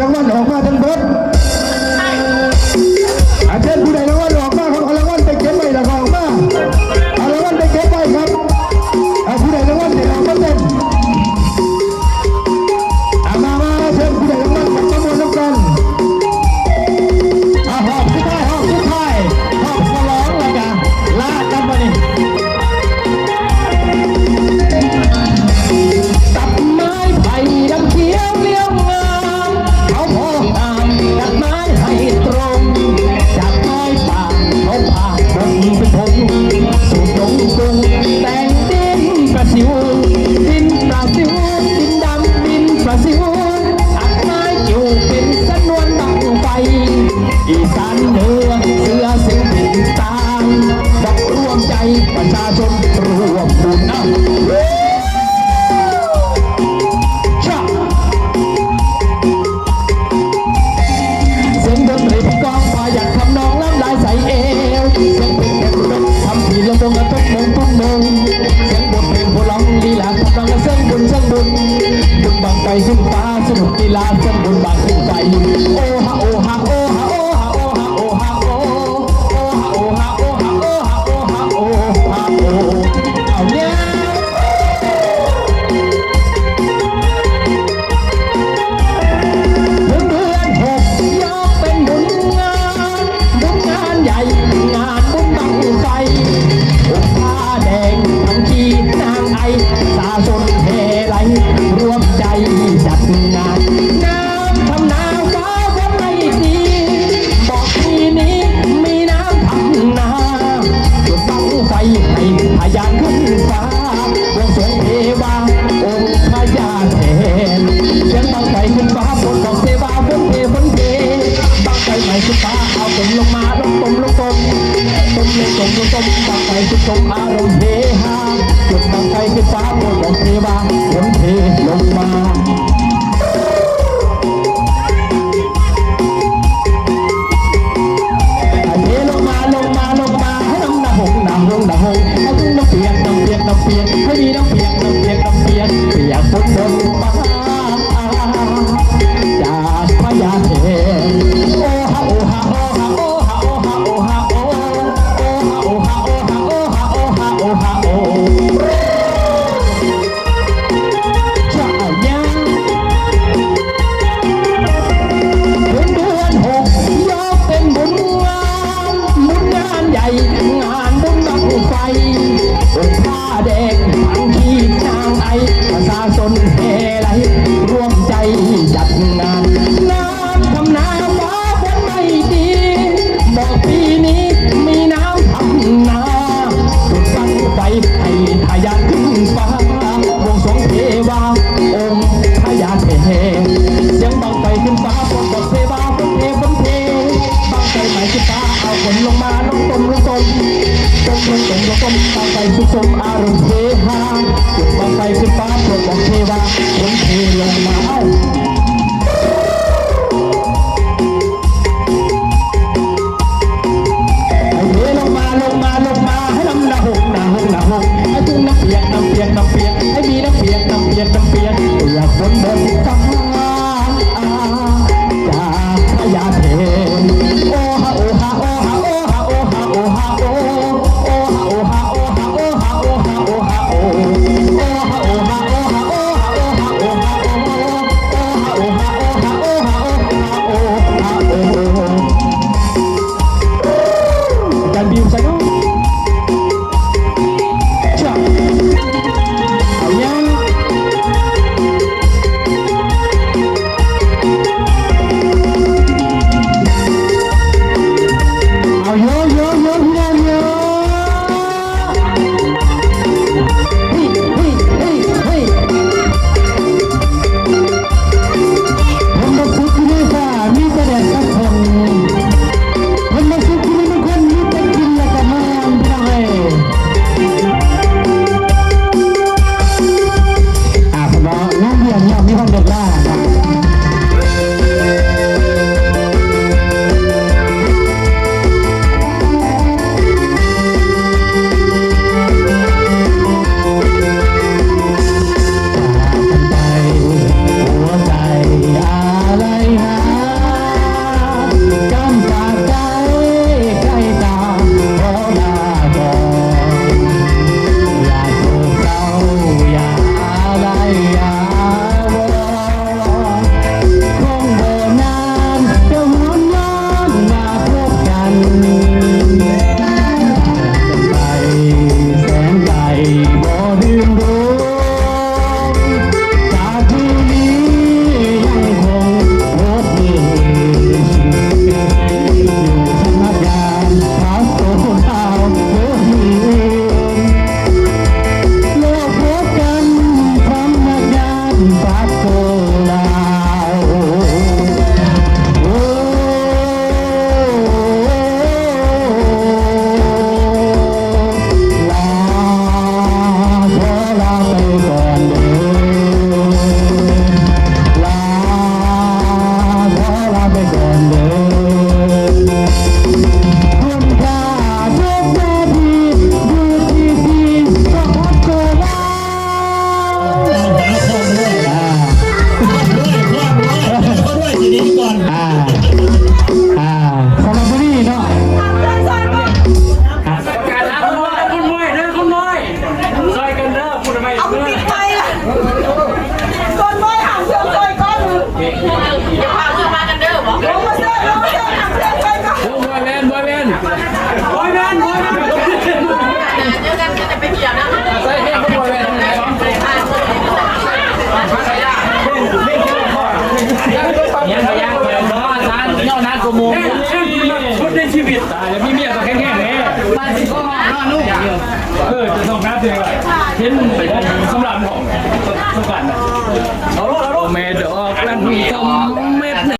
รางวัลออกมาทั้งเบิด ตกอารมณ์เฮฮาจุดบังไฟให้นฟ้าบนลมเทวาฝนเทลงมาเทลงมาลงมาลงมาให้น้องน้ำหงน้หงน้หงให้องเปียกน้ำเปียกน้ำเปียกให้มีน้ำเปียกน้ำายขึ้นฟ้าเอาฝนลงมาน้องตมน้องตมตมนต้นตมนต้นต้นตาไปสุดสมอารมณ์เฮฮาเก็บมาไปขึ้นฟ้าโปรดบอกเทวาฝนเทลงมาเอา โอ้ยแมนโอ้ยแมนเดียวกันก็จะไปเหี่ยวนะใส่เที่ยงทุกคนเลยนะยังพยังเดี๋ยวน้องอาจารย์ย่อนัดกมูลชุดในชีวิตตายแล้วพี่เมียก็แค่แค่นี้บ้านสิก็ห้องนอนลูกเออจะส่งนัดเดียวเห็นสำหรับของสำคัญนะเอาลูกเอาลูกเมดออกแล้วมีจมเม็ด